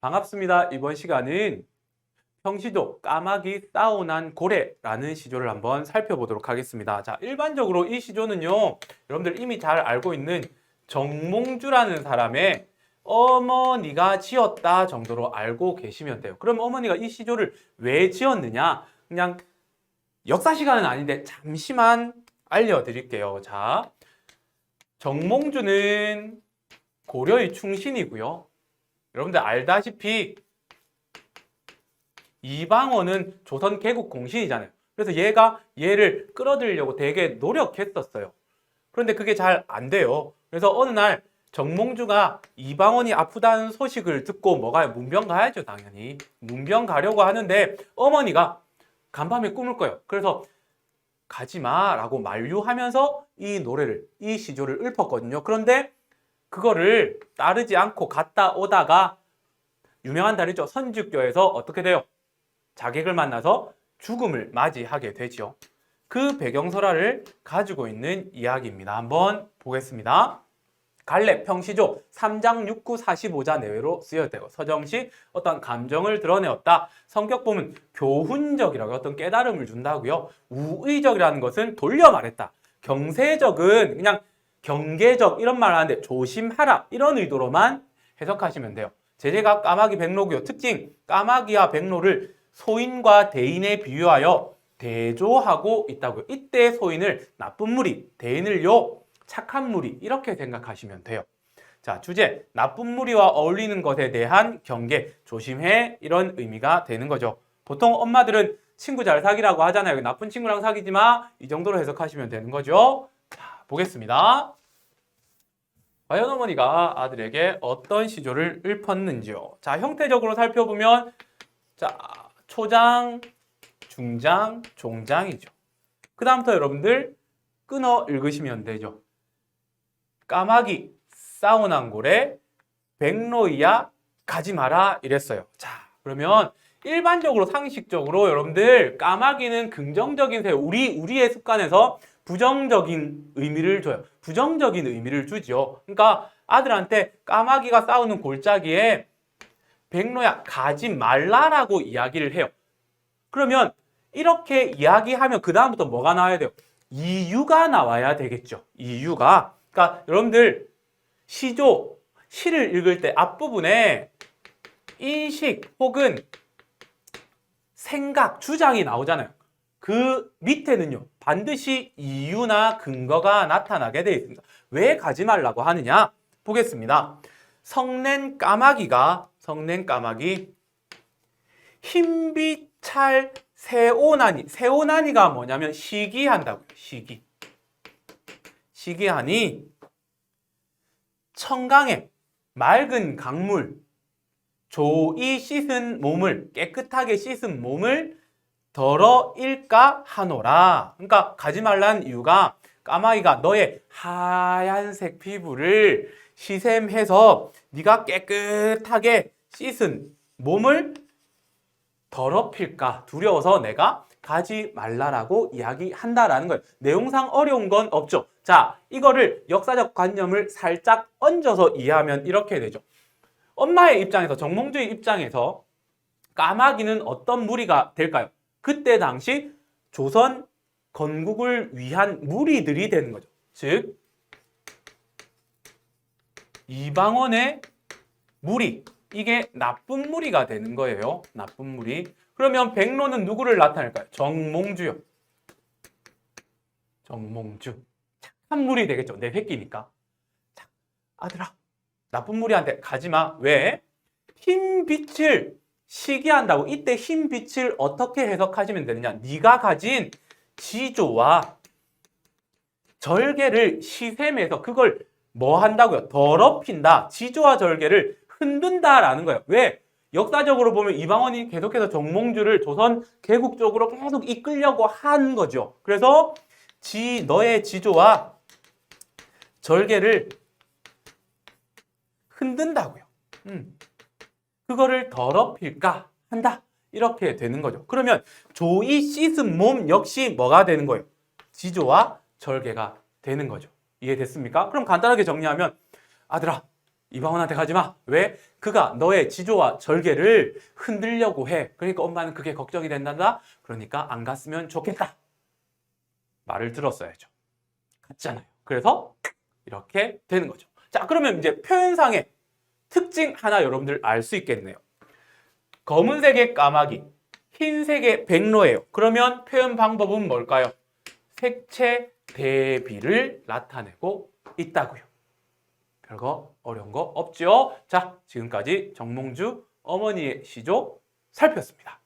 반갑습니다. 이번 시간은 평시조 까마귀 싸우난 고래라는 시조를 한번 살펴보도록 하겠습니다. 자, 일반적으로 이 시조는요, 여러분들 이미 잘 알고 있는 정몽주라는 사람의 어머니가 지었다 정도로 알고 계시면 돼요. 그럼 어머니가 이 시조를 왜 지었느냐? 그냥 역사 시간은 아닌데 잠시만 알려드릴게요. 자, 정몽주는 고려의 충신이고요. 여러분들 알다시피 이방원은 조선 개국 공신이잖아요. 그래서 얘가 얘를 끌어들이려고 되게 노력했었어요. 그런데 그게 잘 안 돼요. 그래서 어느 날 정몽주가 이방원이 아프다는 소식을 듣고 뭐가 문병 가야죠, 당연히. 문병 가려고 하는데 어머니가 간밤에 꿈을 꿔요. 그래서 가지 마라고 만류하면서 이 노래를 이 시조를 읊었거든요. 그런데 그거를 따르지 않고 갔다 오다가 유명한 달이죠. 선주교에서 어떻게 돼요? 자객을 만나서 죽음을 맞이하게 되죠. 그 배경설화를 가지고 있는 이야기입니다. 한번 보겠습니다. 갈래 평시조 3장 6구 45자 내외로 쓰여되고 서정시 어떤 감정을 드러내었다. 성격 보면 교훈적이라고 어떤 깨달음을 준다고요. 우의적이라는 것은 돌려 말했다. 경세적은 그냥 경계적 이런 말을 하는데 조심하라 이런 의도로만 해석하시면 돼요. 제재가 까마귀 백로고요. 특징 까마귀와 백로를 소인과 대인에 비유하여 대조하고 있다고요. 이때 소인을 나쁜 무리, 대인을요 착한 무리 이렇게 생각하시면 돼요. 자 주제 나쁜 무리와 어울리는 것에 대한 경계 조심해 이런 의미가 되는 거죠. 보통 엄마들은 친구 잘 사귀라고 하잖아요. 나쁜 친구랑 사귀지 마. 이 정도로 해석하시면 되는 거죠. 자, 보겠습니다. 과연 어머니가 아들에게 어떤 시조를 읊었는지요. 자, 형태적으로 살펴보면 자, 초장, 중장, 종장이죠. 그 다음부터 여러분들 끊어 읽으시면 되죠. 까마귀, 싸운한 고래, 백로 이야, 가지 마라 이랬어요. 자, 그러면 일반적으로 상식적으로 여러분들 까마귀는 긍정적인 새 우리 우리의 습관에서 부정적인 의미를 줘요. 부정적인 의미를 주죠. 그러니까 아들한테 까마귀가 싸우는 골짜기에 백로야 가지 말라라고 이야기를 해요. 그러면 이렇게 이야기하면 그 다음부터 뭐가 나와야 돼요? 이유가 나와야 되겠죠. 이유가. 그러니까 여러분들 시조 시를 읽을 때 앞부분에 인식 혹은 생각, 주장이 나오잖아요. 그 밑에는요, 반드시 이유나 근거가 나타나게 되어 있습니다. 왜 가지 말라고 하느냐? 보겠습니다. 성낸 까마귀가, 성낸 까마귀, 흰비찰 세오나니, 세오나니가 뭐냐면 시기한다고요, 시기. 시기하니, 청강에 맑은 강물, 조이 씻은 몸을 깨끗하게 씻은 몸을 덜어 일까 하노라. 그러니까 가지 말라는 이유가 까마귀가 너의 하얀색 피부를 시샘해서 네가 깨끗하게 씻은 몸을 더럽힐까 두려워서 내가 가지 말라라고 이야기한다라는 거예요. 내용상 어려운 건 없죠. 자, 이거를 역사적 관념을 살짝 얹어서 이해하면 이렇게 되죠. 엄마의 입장에서 정몽주의 입장에서 까마귀는 어떤 무리가 될까요? 그때 당시 조선 건국을 위한 무리들이 되는 거죠. 즉 이방원의 무리 이게 나쁜 무리가 되는 거예요. 나쁜 무리. 그러면 백로는 누구를 나타낼까요? 정몽주요. 정몽주. 착한 무리 되겠죠. 내 새끼니까. 자, 아들아, 나쁜 무리한테 가지 마. 왜? 흰 빛을 시기한다고. 이때 흰 빛을 어떻게 해석하시면 되느냐? 네가 가진 지조와 절개를 시샘해서 그걸 뭐 한다고요? 더럽힌다. 지조와 절개를 흔든다라는 거예요. 왜? 역사적으로 보면 이방원이 계속해서 정몽주를 조선 개국 쪽으로 계속 이끌려고 한 거죠. 그래서 지 너의 지조와 절개를 흔든다고요. 음. 그거를 더럽힐까 한다. 이렇게 되는 거죠. 그러면 조이 씻은 몸 역시 뭐가 되는 거예요? 지조와 절개가 되는 거죠. 이해됐습니까? 그럼 간단하게 정리하면 아들아 이방원한테 가지 마. 왜? 그가 너의 지조와 절개를 흔들려고 해. 그러니까 엄마는 그게 걱정이 된단다. 그러니까 안 갔으면 좋겠다. 말을 들었어야죠. 갔잖아요. 그래서 이렇게 되는 거죠. 자, 그러면 이제 표현상의 특징 하나 여러분들 알 수 있겠네요. 검은색의 까마귀, 흰색의 백로예요. 그러면 표현 방법은 뭘까요? 색채 대비를 나타내고 있다고요. 별거 어려운 거 없죠? 자, 지금까지 정몽주 어머니의 시조 살폈습니다.